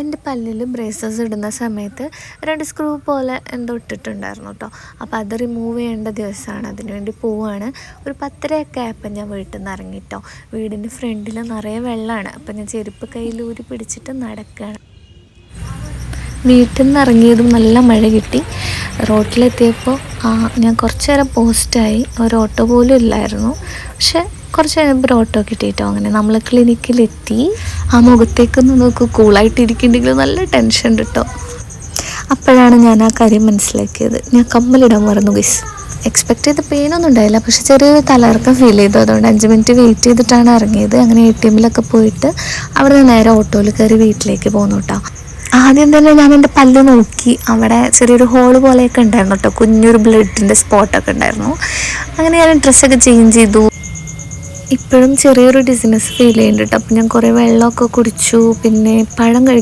എന്റെ പല്ലിൽ ബ്രേസസ് ഇടുന്ന സമയത്ത് രണ്ട് സ്ക്രൂ പോലെ എന്തോ ഇട്ടിട്ടുണ്ടായിരുന്നു കേട്ടോ. അപ്പോൾ അത് റിമൂവ് ചെയ്യേണ്ട ദിവസമാണ്. അതിനുവേണ്ടി പോവുകയാണ് ഒരു പത്തരയൊക്കെ ആയപ്പോൾ ഞാൻ വീട്ടിൽ നിന്ന് ഇറങ്ങിട്ടോ വീടിന്റെ ഫ്രണ്ടിൽ നിറയെ വെള്ളമാണ്. അപ്പോൾ ഞാൻ ചെരുപ്പ് കയ്യിൽ ഊരി പിടിച്ചിട്ട് നടക്കുകയാണ്. വീട്ടിൽ നിന്ന് ഇറങ്ങിയതും നല്ല മഴ കിട്ടി. റോട്ടിലെത്തിയപ്പോൾ ഞാൻ കുറച്ച് നേരം പോസ്റ്റായി. ഒരു ഓട്ടോ പോലും ഇല്ലായിരുന്നു. പക്ഷെ കുറച്ച് കഴിയുമ്പോൾ ഒരു ഓട്ടോ കിട്ടിയിട്ടോ അങ്ങനെ. നമ്മൾ ക്ലിനിക്കിലെത്തി. ആ മുഖത്തേക്കൊന്ന് നോക്കൂ. കൂളായിട്ടിരിക്കുന്നുണ്ടെങ്കിൽ നല്ല ടെൻഷൻ ഉണ്ട് കേട്ടോ. അപ്പോഴാണ് ഞാൻ ആ കാര്യം മനസ്സിലാക്കിയത്. ഞാൻ കമ്മലിടാൻ മറന്നു ഗൈസ് എക്സ്പെക്ട് ചെയ്ത പെയിനൊന്നും ഉണ്ടായില്ല. പക്ഷെ ചെറിയൊരു തലർക്കം ഫീൽ ചെയ്തു. അതുകൊണ്ട് അഞ്ച് മിനിറ്റ് വെയിറ്റ് ചെയ്തിട്ടാണ് ഇറങ്ങിയത്. അങ്ങനെ എ ടി എമ്മിലൊക്കെ പോയിട്ട് അവിടെ നിന്ന് നേരെ ഓട്ടോയിൽ കയറി വീട്ടിലേക്ക് പോന്നു കേട്ടോ. ആദ്യം തന്നെ ഞാൻ എന്റെ പല്ല് നോക്കി അവിടെ ചെറിയൊരു ഹോൾ പോലെയൊക്കെ ഉണ്ടായിരുന്നു കേട്ടോ കുഞ്ഞൊരു ബ്ലഡിന്റെ സ്പോട്ടൊക്കെ ഉണ്ടായിരുന്നു. അങ്ങനെ ഞാൻ ഡ്രസ്സൊക്കെ ചേഞ്ച് ചെയ്തു. ഇപ്പോഴും ചെറിയൊരു ഡിസിനസ് ഫീൽ ചെയ്യുന്നുണ്ട് കേട്ടോ അപ്പം ഞാൻ കുറേ വെള്ളമൊക്കെ കുടിച്ചു. പിന്നെ പഴം കഴിച്ചു